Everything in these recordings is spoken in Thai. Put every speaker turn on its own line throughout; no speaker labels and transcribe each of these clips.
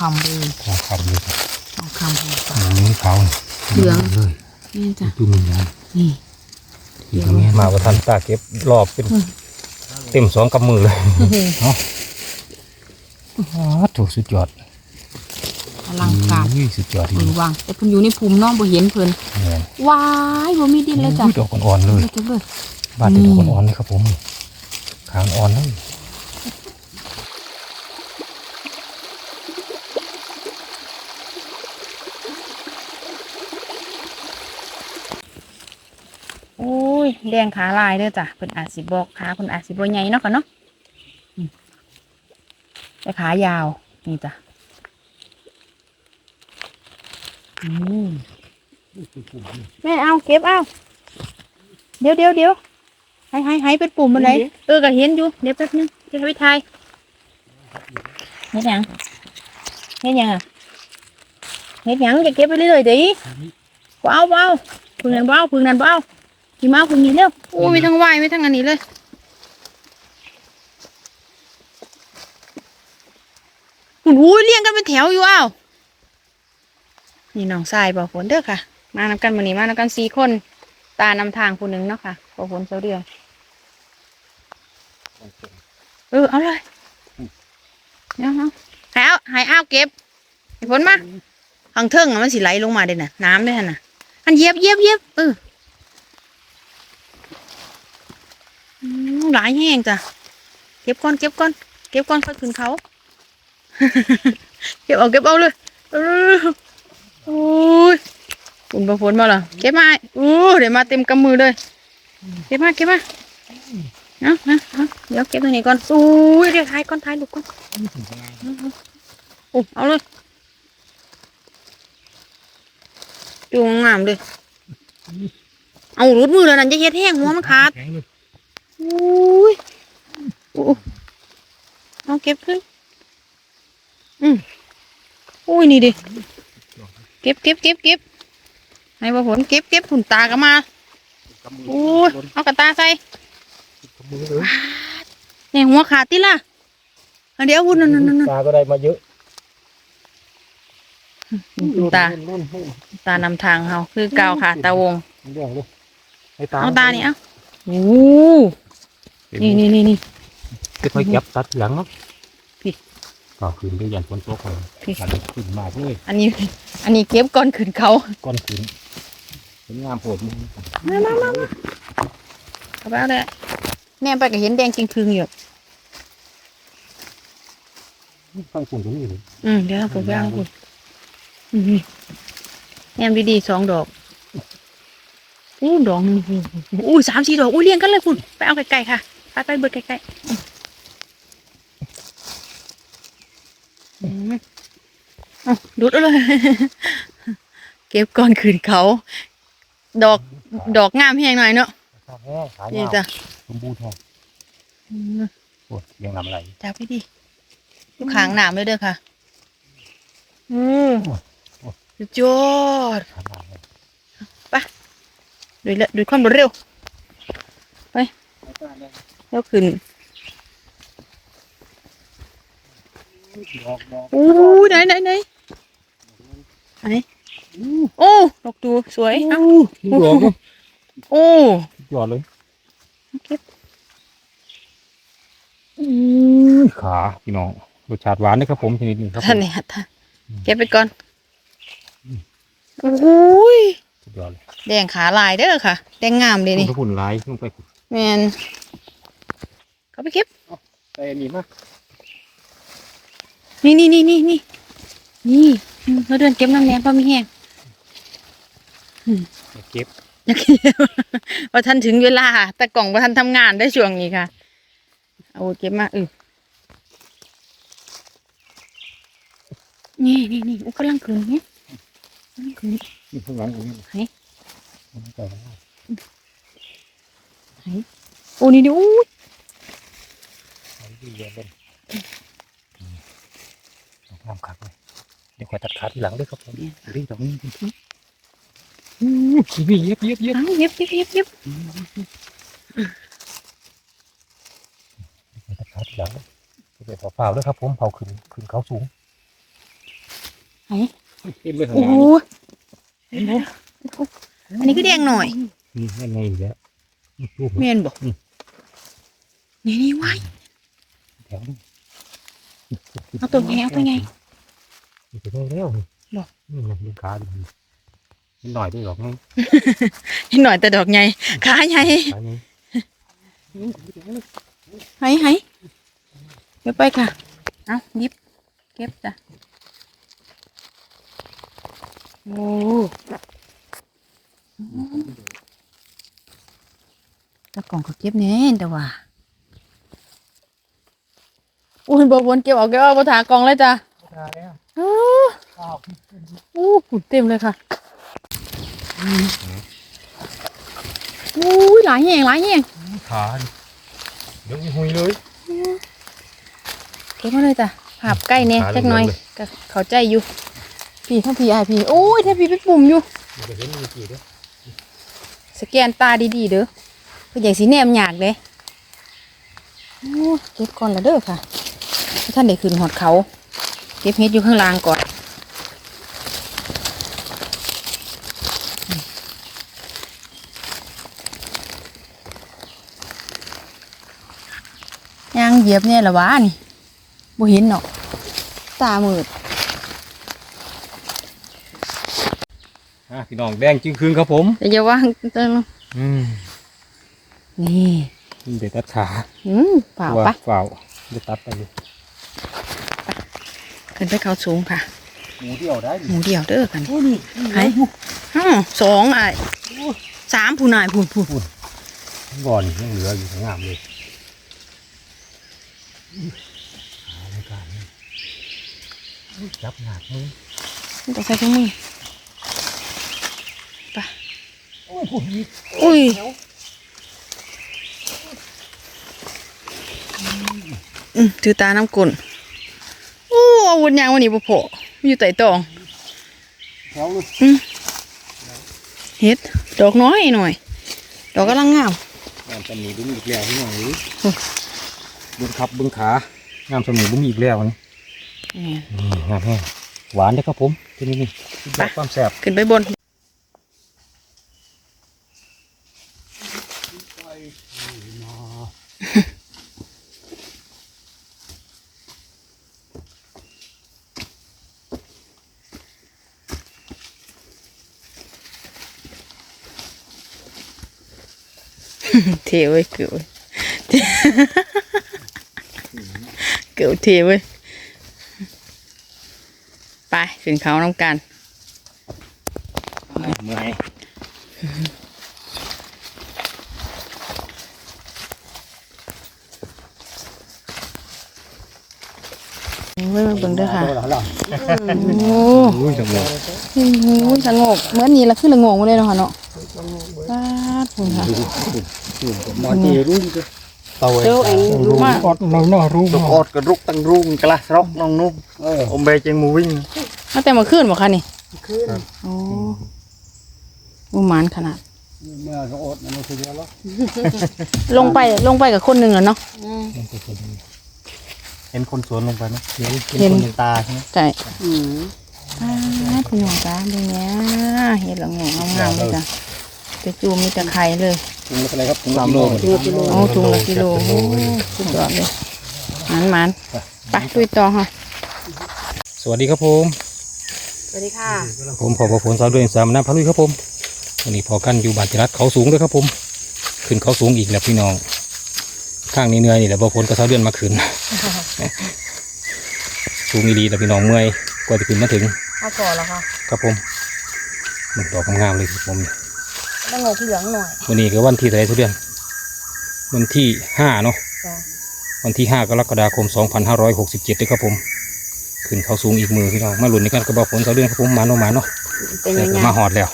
คำเลย
ทองคำเลยครับ
ทองคำหัวปลา
อันนี้เขานี่
เหลือง
เลย
นี่จ้ะ
ตุ้มยาง
นี่
อีกนี้มาว่าทันตาเก็บรอบเป็นเต็มสองกำมือเลยเนาะอ๋อถูกสุดยอด
อลังการ
อุ้ยสุดยอดที
เพิ่น
เดียว
วาง แต่เพิ่นอยู่ในภูมิเน้องบ่เห็นเพิ่น
แม่น
ว้ายบ่มีดินเลยจ้ะ
อุ้ยดอกอ่อนๆเลย
เก็บเลย
บ้านแต่ดอกอ่อนๆเลยครับผมขางอ่อนเลย
ยแดงขาลายเด้อจ้ะเพิ่นอาจสิบอกขาเพิ่นอาจสิบ่ใหญ่เนาะค่ะเนาะอืมแต่ขายาวนี่จ้ะอืมแม่เอาเก็บเอาเดี๋ยวเดี๋ยวเดี๋ยวให้ให้ให้เป็นปุ่มมันไหนเออก็เห็นอยู่เดี๋ยวแป๊บนึงเดี๋ยวให้ไปถ่ายเฮ็ดหยังเฮ็ดหยังอะเฮ็ดหยังจะเก็บไปเรื่อยๆดิว้าวว้าวพึ่งนั่นว้าวพึ่งนั่นว้าว กี่มาพึ่งนี้เร็วโอ้ยมีทั้งวายมีทั้งอันนี้เลยหุ่นอุ้ยเลี้ยงกันเป็นแถวอยู่อ้าวนี่น้องทรายบ่าวฝนเด้อค่ะ มานำกันวันนี้มานำกันสี่คน ตานำทางผู้หนึ่งเนาะค่ะบ่าวฝนเสาเดือนเออเอาเลยเดี๋ยวเอาใหายเอาใหายเอาเก็บให้ฝนมาทางเทิงอะมันสิไหลลงมาเด่น่ะน้ำด้วยหั่นน่ะอันเหยียบเหยียบเหยียบเอออืม หลายแห้งจ้ะ เก็บก่อนเก็บก่อนเก็บก่อนค่อยขึ้นเขา เก็บเอาเก็บเอาเลยออโอ้ยฝนบ่ฝนมาเหรอเก็บมาอู้เดี๋ยวมาเต็มกำมือเลย เก็บมาเก็บมาเอาเอาเอาเดี๋ยวเก็บตัวนี้ก่อนอู้ยเดี๋ยวถ่ายก่อนถ่ายลูกก่อนโอ้เอาเลยดูงามเลย เอารูดมือแล้วนั่นจะเฮ็ดแห้งหัวมันขาด
แข็งเลย
อุ้ยอู้เอาเก็บขึ้น อืมอุ้ยนี่ดิ เก็บเก็บเก็บเก็บให้บ่ผลเก็บเก็บหุ่นตาก็มา
กำมือ
อุ้ยเอากระตาใส่
กำมือเลย
เนี่ยหัวขาดติล่ะเอาเดี๋ยวหุ่นนั่นนั่นนั่น
ตาก็ได้มาเยอะ
หุ่นตา ตานำทางเฮาคือเก่าค่ะ ตาวง
เรื่องเลยให้ตา
เอาตานี่เอาโอ้ นี่นี่นี่นี่
ค่อยๆเก็บตัดหลังเนาะ
พี่
ก็ขึ้นด้วยยันฝนตกเลย
พี่
มันขึ้นมากเลย
อันนี้ อันนี้เก็บก่อนขึ้นเขา
ก้อนขึ้นเป็นงามโผล่มึง
มามามามาเอาไปเอาเลยแน่ไปก็เห็นแดงจริงคืงอยู่
ฟังฝุ่นตรงนี้เลย
อืมเดี๋ยวผมไปเอาคุณอืมแอมดีๆสองดอกอู้ดอกหนึงอู้สามสี่ดอกอู้เลี้ยงกันเลยคุณ ไปเอาไกลๆค่ะ ไปไปเบิดไกลๆอืมเอาดูดเอาเลยเก็บก่อนคืนเขา ดอกดอกงามแห้งหน่อยเนาะ
ขา
นี่
ยาว
จ้ะ
สมบูรณ์แท้
อืม
โอ้ยยังนำอะไร
จับไปดิลูกขางหนามเลยเด้อค่ะ อืมสุดยอด
ขาหนาเลย
ดูเลยดูความรวดเร็วไป แล้วขึ้น
ดอกดอก
อู้ไหนไหนไหนไหนโอ้ดอกดูสวยเอ้า
ดอกเนาะ
โอ้
ยอดเลย
เก็บ
ขาพี่น้องรสชาติหวานนะครับผมชนิดนี้ครับผ
ท่าน
ม
เนี่ยท่านเก็บไปก่อนโอ้ย
สุดยอดเลย
แดงขาลายเด้อค่ะ แดงงามเลยนี่
คุณลายลงไป
แมน เขาไปเก็บ
ใส่อันนี้มา
นี่นี่นี่นี่นี่นี่อืมเราเดินเก็บน้ำแหนมพอมีแห้ง
เก็บ
อยากเก็บว่าท่านถึงเวลา แต่กล่องว่าท่านทำงานได้ช่วงนี้ค่ะ เอาเก็บมาเออนี่นี่นี่อุ๊ยกำลังคืนเนี่ยกำลังคืน
นี่ข้างหลังตรงนี้
ไหน
ใส่แล้ว
โอ้นี่ดิอู้ย
ใส่ที่ เรียนเป็นงามคักเลยเดี๋ยวคอยตัดขาทีหลังด้วยครับผมรีบตรงนี้อู้ชีวิตเย็บเย็บเย็บ
เอาเย็บเย็บเย็บเย็บ
ตัดขาทีหลังจะไปเผาเปล่าด้วยครับผมเผาขึ้นขึ้นเขาสูง
ไหน
เต็มเลยข้าง
โอ้
ห
โห
น้า
อันนี้ก็แดงหน่อย
นี่แม่นไงอีกแล้วลูก
เมนบอกนี่นี่ไว้
แถวนี้
เอาตัวไงเอาตัวไง
นี่ไปได้แล้ว
หรอ
นี่มันลูกค้าดีนิดหน่อยได้หรอกไง
นิดหน่อยแต่ดอกใหญ่ขาใหญ่
ไห้
ไหไหเดี๋ยวไปค่ะ เอายิบเก็บจ้ะโอ้ตะกล่องก็เก็บแน่แต่ว่า อุ้ยบวนเก็บเอาเก็บเอาบถากล่องเลยจ้ะอู้อู้หูเต็มเลยค่ะอู้ยหลายแห่งหลายแห่ง
ขาดิเดี๋ยวมีหุยเลย
เก็บมาเลยจ้ะภาพใกล้เนี่ย
หา
จักหน่อย
เรื่องเลย
ก็เข้าใจอยู่พี่ทั้งพี่ไอายพี่โอ้ยถ้าพี่ไปปุ่มอยู่
มันจะเห็นมีกี่เด้อ
สแกนตาดีๆเด้อเพื่ออย่างสีแนมอยากเลยโอ้เก็บก่อนละเด้อค่ะ ท่านได้ขึ้นหอดเขาเก็บเฮ็ดอยู่ข้างล่างก่อนยางเหยียบเนี่ยละวะนี่บ่เห็นเนาะตามืด
อะพี่น้องแดงจึงคืนครับผม
แต่อย่าว่างเติม
อืม
นี่
เด็ดตัดขา
อืมเปล่า
ว่า
ปะ
เปล่าเด็ดตัดไปเลย
ขึ้นไปเขาสูงค่ะ
หมูเดียวได้
หมูเดียวเด้อกัน
โอ้นี่
ไอ้ห้าสองไอ้สามผู้นายผู้ผู้
บ่อนี่ยังเหลืออยู่สวยงามเลยหาไม่กล้าเลยจับหนักมือ
ไม่ต้องใส่ถุงมือ
โอ้โหนี่
อุ้ยอืมถือตาน้ำกลนโอ้อาวุธยางวันนี้บ่พอมีอยู่ไต่ตอง
แถวเลย
เฮ็ดดอกน้อยหน่อย ดอกกำลังงาม
งามสมีบุ้มอีกแล้วพี่น้องเอ้ยเบิ้งขับเบิ้งขางามสมีบุ้มอีกแล้วนี่
นี่
นี่งามแห้งหวานเลยครับผมที่นี่นี่ที่แบบความแซ่บ
ขึ้นไปบน เทเว้ยเกือบเว้ยเกือบเทเว้ยไปขึ้นเขาน้ำกัน
เมื่อย
โอ้ยมาเบิ่งเด้อค่ะ
เอาล่ะ
โอ้
อุ้ยสมอง
โหสงบเหมือนนี่ละคือละงงมาเลยเนาะค่ะเนาะปาดคุณค่ะ
มาตีรุ่งก็เตา
เดี๋ยวไอ้รู้มา
อดน้องน้อรุ่ง
ลูกออดก็รุกตั้งรุ่งกะละสรอกน้องนุ่ม
เออ
อมเบยเจงมูวิ่ง
มาแต่มาขึ้นบ่คะนี่โอ้อุมานขนาด
เมื่อเขาอดมันคือเยอะแล้ว
ลงไปลงไปกับคนหนึ่งเหรอเนาะ
เห็นคนสวนลงไปไหม
เห็น
เห็น
คนในตาใช่ไหม
ใช่ปาดคุณหนูจ้าดูเนี้ยเห็ดละงงงามๆเลยจ้ะจะจูมมีแต่ไข่เลย
ถุงละเท่าไหรครับถุงละโล
โอ้ถุงละกิโลโอ้สุดยอดเลยหมันมันๆไปตุยต่อค่ะ
สวัสดีครับผม
สวัสดีค่ะ
ผมพอประพลสาวด้วยสามน้ำพะลุยครับผมวันนี้พอกันอยู่บ้านจรัดเขาสูงด้วยครับผม ขึ้นเขาสูงอีกแล้วพี่น้อง ข้างนี้เหนื่อยนี่แหละประพลก็สาวเดือนมาขึ้นสูงอีดีแล้วพี่น้องเมื่อยกว่าจะขึ้นมาถึง
เอาก่อนแล้วค่ะ
ครับผมมันดอกงามๆเลยครับผม
ละงกเหลืองหน่อย
วันนี้ก็วันที่เท่าไหรทุกเดือนวันที่ห้าเนาะ
จ้ะ
วันที่ห้ากรกฎาคม 2567ด้วยครับผม ขึ้นเขาสูงอีกมือพี่น้องมาหลุนในกันกระบอกผลเสาเดือนครับผมหมาโนหมาเนาะ
เป็น
แต่
ยัง
ก็
ไง
มาหอดแล้ว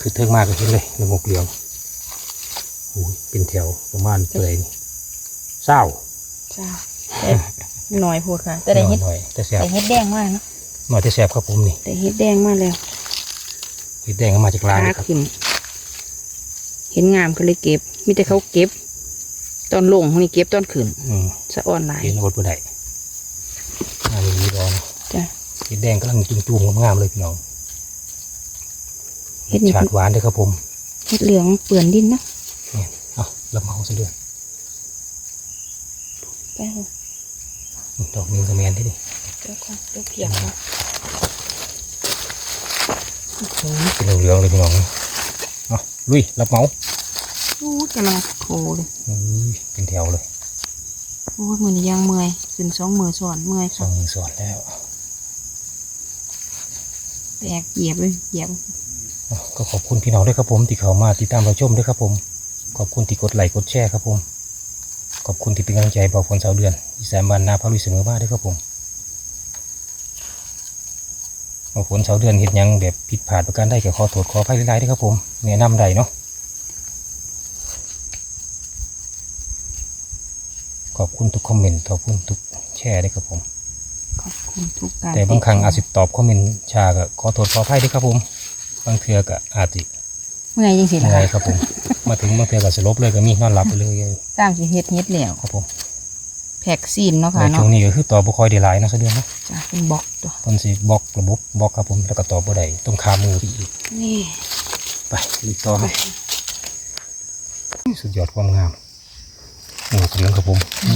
คือเทิงมากก็เห็นเลยในหมกเหลียวโอ้ยเป็นแถวประมาณเท่าไหร่นี่เศร้า
จ้าหน่อยพูดค่ะ แต่ได้เฮ็ด
หน่อยๆแต่แสบ
แต่เฮ็ดแดงมากเนาะ
หน่อยแต่แสบครับผมนี่
แต่เฮ็ดแดงมากแล้ว
เห็ดแดงก็มาจากร้าน
ขา
นี่ครับ
ขึ้น เห็นงามก็เลยเก็บ มีแต่เขาเก็บ ตอนลงเขานี่เก็บตอนขึ้น
อืม
สะอ่อนหลาย
เห็นอดบ่ได้งานนี้ร้อน
จ้ะ
เห็ดแดงกำลังจุ่มๆงามๆเลยพี่น้อง
เห็ดนี่
ชาติหวานเลยครับผม
เห็ดเหลืองเปื่อนดินนะ
เนี่ยเอาละเมาซะด้วย
ไปเอา
ดอกนี้กระแมนที่นี่
เดี๋ยวก่อนเดี๋ยวเพียงนะ
เป็นเหลืองๆเลยพี่น้อง เอาลุยรับเมา
โอ้ยกำลังโคเลย
อุ้ยเป็นแถวเลย
โอ้ยมือนี่ยังเมื่อยขึ้นสองมือสอนเมื่อย
สอ
ค่ะ
งมือสอดแล้ว
แตกเหยียบเลยเหยียบ
เอาก็ขอบคุณพี่น้องด้วยครับผมที่เข้ามาติดตามเราชมด้วยครับผม ขอบคุณที่กดไลค์กดแชร์ครับผม ขอบคุณที่เป็นกำลังใจบอกฝนสาวเดือนอีสานบ้านนาพาลุยเสมอมาด้วยครับผม บอกฝนสาวเดือนเห็นยังแบบผิดพลาดประการใดก็ขอโทษขออภัยหลายๆด้วยครับผมแนะนำใดเนาะขอบคุณทุกคอมเมนต์ขอบคุณทุกแชร์ด้วยครับผม
ขอบคุณทุกการ
แต่บางครั้งอาจสิตอบคอมเมนต์ช้าก็ขอโทษขออภัยด้วยครับผมบางเทื่อก็อาจสิ
เมื่อยจริงๆ
เห
นะ
นื่อย
คะ
ครับผม มาถึงบางเทื่อก็สลบเลยก็มีนอนหลับไปเลย
สร้างสิเฮ็ดเฮ็ดแล้ว
ครับผม
แพ็กซีนเนาะ
ใน
ค่ะ
ช่
เนาะ
วงนี้ก็คือตอบบ่ค่อยได้หลายนะเสะเดือนเนาะ
จ้ะเป็นบล็อกตัว
เพิ่นสิบล็อกระบบบล็อกครับผมแล้วก็ตอบบ่ได้ต้องคามือไปอีก
นี่
ไปอีกต่อครับสุดยอดความงามโอ้กำลังครับผมโอ้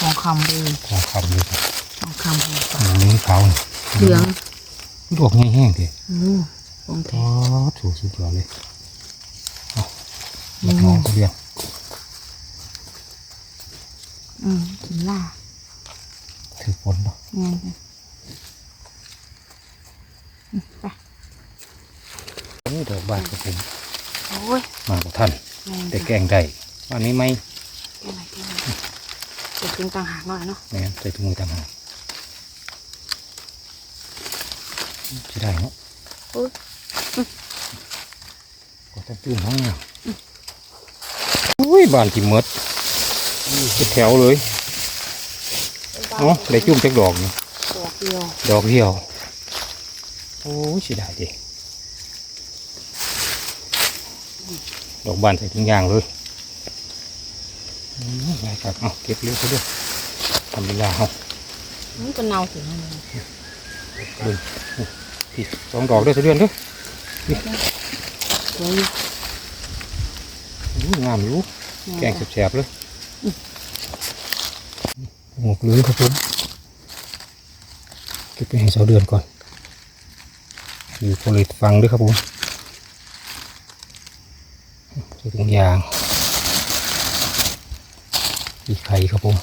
ทองคำเลย
ทองคำเลยครับ
ทองคำเลย
อันนี้ขาวนี่
เหลือง
ดอกแห้งๆที
โอ้ทองแท้
อ๋อถูกสุดยอดเลยเอาดอกน้องเสะเดือน
อืมกินล่า
ถือฝนเนาะ
งานค่ะอืมไป
โอ้ดอกบานครับผม
โอ้ย
มากับท่าน
แม่น
แต่
จ้ะ
แกงได้วันนี้ไม่
แกงไหนแกงไหนเดี๋ยวกินต่างหากหน่อยเนาะ
แม่นใส่ถุงมือต่างหากจะได้เนาะ
โอ้ย
ก็ต้องตื้นห้องเนี่ยอุ้ยบานที่หมด เป็นแถวเลยเอ๋อได้จุ่มจักดอกนี่
ดอกเดียว
ดอกเดียว โอ้ยเสียดายดิดอกบานใส่ถุงยางเลยอืมได้ครับเอาเก็บเร็วซะด้วยทำเวลาเอา
มันก็เน่าถึงนั่นเลย
เบิ่งพี่สองดอกด้วยซะเดือนเด้อ
สวยอยู่
อู้งามอยู่แกง
จ้ะ
แสบๆเลย หมกเลยครับผมเก็บไปให้สาวเดือนก่อนอยู่ผลิตฟังด้วยครับผมใส่ถุงยางอีกไข่ครับผม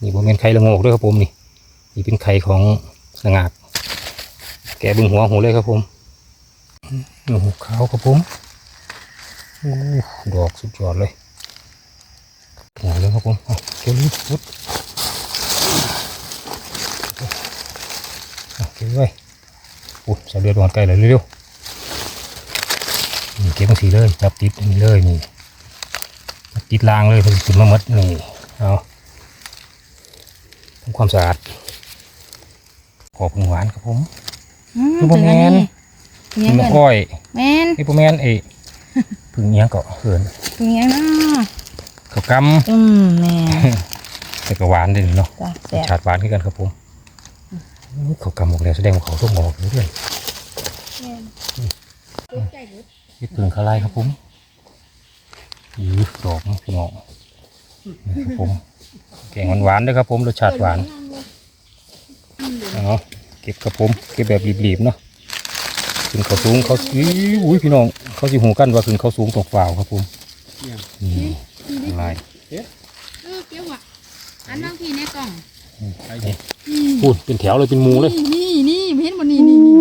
นี่ผมเป็นไข่ละโงกด้วยครับผมนี่นี่เป็นไข่ของสงาก กะเบึงหัวหูเลยครับผมหนูขาวครับผมโอ้ดอกสุดยอดเลยหัวเลยครับผมเอาเก็บนิดพุดเอาเก็บไว้โอ้สะเดือดหอดไก่เลยเร็วๆนี่เก็บมาสีเลยจับติดอันนี้เลยนี่จับติดลางเลยเพิ่งขึ้นมาหมดนี่เอาทำความสะอาดขอบคุณหวานครับผม
อืม
คือบ่แม่น
ถึงอันนี้
มะ
เงี้ย
อ้อย
แม่น
นี่พ่อแม่นเอยพึ่งเนี้ยงเกาะเขิน
ถึงยังนะ
เขาก
อืมแม่ำ
แต่ก็หวานเลยเนาะ
จ้ะ
ร
แซ่
ส
บ
ชาติหวานขึ้นกันครับผมเขากำออกแล้วแสดงว่าเขาต้องออกเรื่อยๆนี่พึ่งเขาไล่ครับผมยืดดอกนี่พี่น้องนี่ครับผม แกงหวานๆด้วยครับผม รสชาติหวาน เอา เก็บครับผมเก็บแบบรีบๆเนาะขึ้นเขาสูงเขาอุ้ยอุ้ยพี่น้องเขาสิหูกันว่าขึ้นเขาสูงตกฝ่าวครับผมนี่อะไร
เออเกี้ยวอะอันนั่งพี่ในกล่อง
พูดเป็นแถวเลยเป็นหมูเลย
นี่นี่เห็นบ่นี่นี่นี่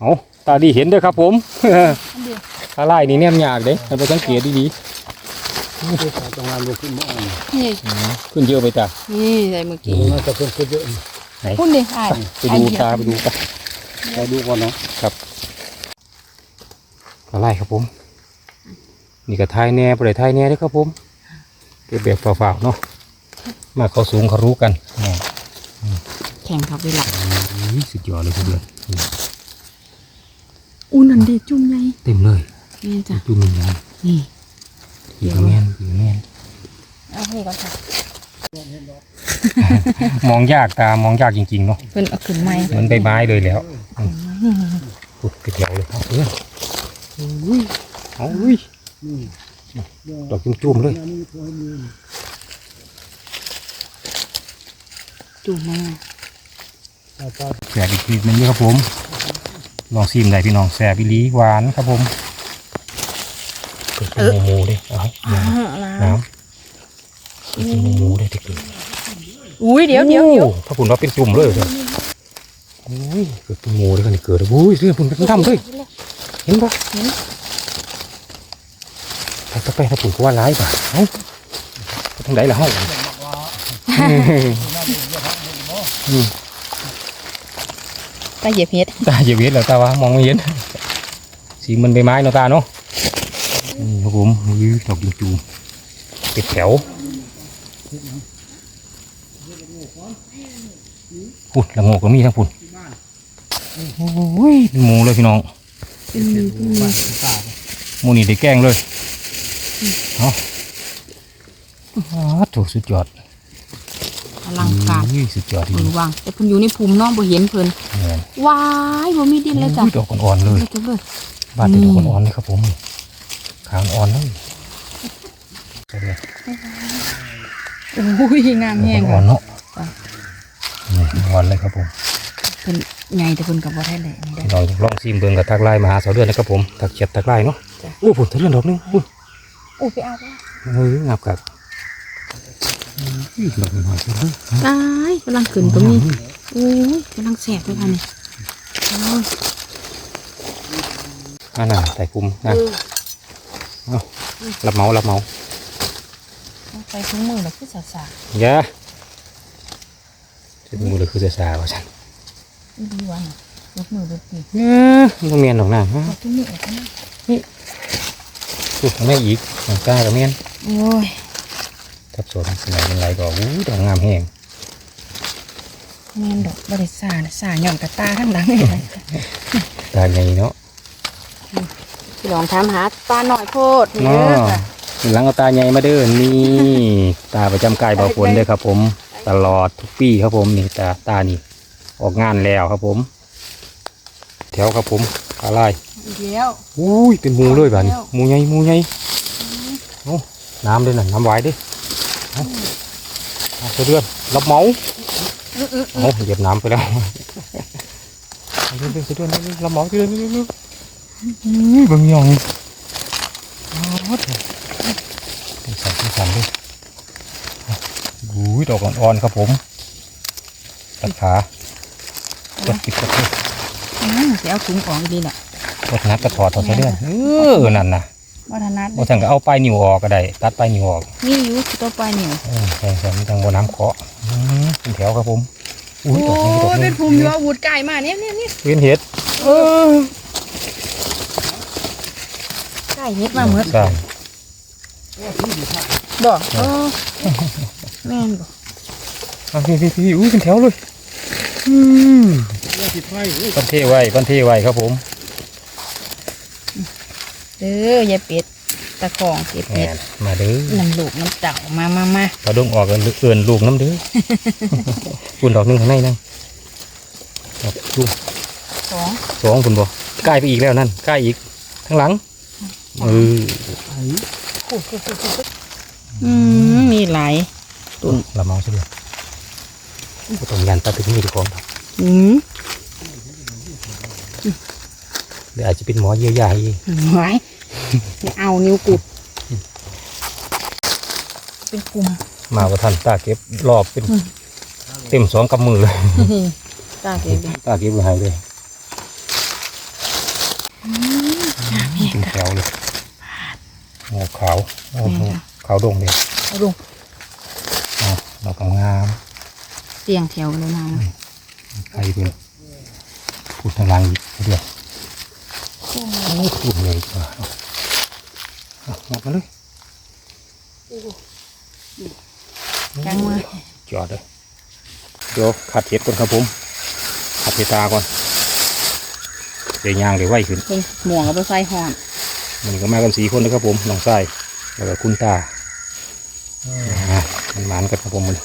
เอาตาดีเห็นเด้อครับผม
อันเดียว
ถ้าไล่นี่เนี่ยมันยากเด้ให้ไปสังเกตดี
ต้องงานลงขึ้นมาอ่อน
นี่
ๆขึ้นเยอะไปจ้ะ
นี่ใส่เมื่อกี้
น่าจะเพิ่มขึ้นเยอะ
พุ่นดิอ่าย
ไปดูตาไปดูกัน
เราดูก่อนเนาะ
ก็ไล่ครับผม นี่ก็ทายแน่ไปเลยทายแน่เด้อครับผมเก็บแบบเปล่าๆเนาะมาเขาสูงเขารู้กันแหม่
แข่งครับเวลา
อุ้ยสุดยอดเลยเพื่อนนี่
อู้นันเด็จุ่มไง
เต็มเลย
แม่นจ้ะ
จุ่มมันยัง
นี่
ปีกระแมนปีกระแมน
เอาให้ก่อนค่ะ
มองยากตามองยากจริงๆเนาะ
เพิ่นเอาขึ้นไม้
เหมือนใบไม้เลยแล้วปุ๊บไปแถวเลยเอาเพื่อนอุ้ยเอาอุ้ยดอกจุ่มๆเลย
จุ่มมา
แสบอีกทีนึงนี่ครับผม ลองซิมได้พี่น้องแสบอีหลีหวานครับผมเกิดเป็นโมโมเลยเอาน้ำน้ำเกิดเป็นโมโมเลยที่เกิด
อุ้ยเดี๋ยวเดี๋ยวเดี๋ยว
โอ้ถ้าผุนว่าเป็นจุ่มเลยครับอุ้ยเกิดเป็นโมเลยกันนี่เกิดแล้วอุ้ยเรื่องผุนเป็นดำเลยเห็นปะเห็นไปไปไปถ้าผุนก็ว่าร้ายป่ะเอ้าไปทางไหนล่ะเฮ้าอืม
ตาเหยียบเฮ็ด
ตาเหยียบเห็นแล้วตาวะมองไม่เห็นสีมันใบไม้เนาะตาเนาะนี่ครับผมยื้อดอกจูมๆเป็นแถว พุ่นละโงกก็มีทั้งพุ่นโอ้ยเป็นหมูเลยพี่น้องหมูนี่ได้แกล้งเลยเนาะอ้าวถูกสุดยอด
อลังการ
อุ้ยสุดยอดที
เพิ่น
เดียว
วางแต่เพิ่นอยู่ในภูมิเน้องบ่เห็นเพิ่น
แม่น
ว้ายบ่มีดินเลยจ้ะ
อุ้ยดอกอ่อนๆเลย
เก็บเลย
บ้านเป็นดอกอ่อนๆเลยครับผมขางอ่อนเลยใช่เลย
โอ้ยงามแฮง
อ่อนๆเนาะ
จ้ะ
นี่อ่อนเลยครับผม
เพิ่นใหญ่แต่เพิ่นก็บ่ได้แหละนี่ได้
ลองลองซิมเบิ่งกับทักไลน์มาหาเสาเดือนนะครับผมทักเฉียดทักไลน์เนาะ
จ้ะ
โอ้ผมทะเลื่อนดอกหนึงอุ้ย
โอ้ไปเอาว่า
เฮ้ยงับกับอุ้ยดอกหน่อยๆเลย
ตายกำลังขึ้นก็มีโอ้ยกำลังแสบเลยค่ะนี่โอ้ย
อ่าน่ะใส่คุมนะ
เออ
เอารับเหมารับเหมา
เอาไปถุงมือแล้วคือสาๆ
อย่า จะมือเลยคือจะสาวว่าฉัน
อีดีวะน่ะยกมือดูดิ
เอ้อมันก็เมียนดอกนะ
เอาถุงมือออกกันนะ
ปุ๊บไม่อีกหนังกล้ากับเมียน
โอ้ย
ทับสนสมัยเป็นไรก็อู้ดอกงามแห้ง
แม่นดอกบ่ได้สาน่ะสาหย่อนกระตาข้างหลังนี่แหละ
ตาใหญ่เนาะ
พี่ลองถามหาตาหน่อยโพดนี่
เนา
เด้อะค่ะ
หลังเอาตาใหญ่มาเด้อนี่ตาประจำกายเบาฝนเลยครับผม ตลอดทุกปีครับผมนี่ตาตานี่ออกงานแล้วครับผม แถวครับผมอะไร
อีกแล้ว
อุ้ยเป็นหมูเลยบ้านี้
แล้ว
หมูใหญ่หมูใหญ่โอ้น้ำเลยน่ะน้ำไหวเดิเอาเอาไปเดือนรับเหมาเอาเหยียบน้ำไปแล้วเอาเดือนเดือนเดือนเดือนรับเหมาเดือนเดือนเดือนเดือนอุ้ยบางอย่างอ้าวเป็นสันเป็นสันเลย อุ้ยดอกอ่อนๆครับผมตัดขาตัดติดตัดเลย
อืมสิเอาถุงออกดีแหละ
ตัดนัดกระถอดถอดซะเดือนเออนั่นน่ะ
บ่ถนัด
บ่ทันก็เอาปลายนิ้วออกก็ได้ ตัดปลายนิ้วออก
มีอยู่สิตัวปลายนิ้ว
เออใช่ใช่มีทางบ่น้ำเคาะอืมเป็นแถวครับผมอุ้ยดอกนี้ดอกนี้
เป็นภูมิอยู่อาวุธไก่มาเนี่ยเนี่ยเนี่ย
เวียนเห็ดเออ
ไก่เฮ็ดมาหมด
ใช่
บ่เออ แม่นบ่
เอาพี่พี่พี่อุ้ยเป็นแถวเลยอืม
ติดไฟ
ปันเทไว้ปันเทไว้ครับผม
เด้อยายเป็ดตะของเก็บ
แห
เฮ็ด
มมาเด้อ
น้ำลูกน้ำเต่ามามามา
ปลาดงออกเอินเอินลูกน้ำเด้อคุณดอกหนึงข้างในนั่งดอกลูก
สอง
สองคุณบ่ใกล้ไปอีกแล้วนั่นใกล้อีกข้างหลังเออ
อืมมีหลาย ตุ่น
ละเมาซะเดียวบ่ต้องยันตัดถึงนี่ดีกว่าครับ
อืม
หรืออาจจะเป็นหมอเยียวยาให้
ไว้ไม่เอานิ้วกุด เป็นกลุ่ม
มาว่าท่านตาเก็บรอบเป็น เต็มสองกำมือเลย
ตาเก็บดิ
ตาเก็บไว้ให้เลยเป็นแถวเลยหมอกขาวโอ้โหขาวดงเลย
เอาลง
อ๋อ ดอกงาม
เตียงแถวกันเลยนะ
ใครเป็นพูดทางหลังอีกเดียวโอ้พูดเลยดีกว่าเอาเอาหมดมาเลย
จังมา
จอดเลยเดี๋ยวขัดเห็ดก่อนครับผมขัดเห็ดตาก่อนเดี๋ยวยางเดี๋ยวไหวขึ้น
เพิ่งหมวงเอาไปใส่ห่อน
มันก็มากันสี่คนนะครับผมน้องชายแล้วก็คุณตาอ่า มันหมานกันครับผมมัน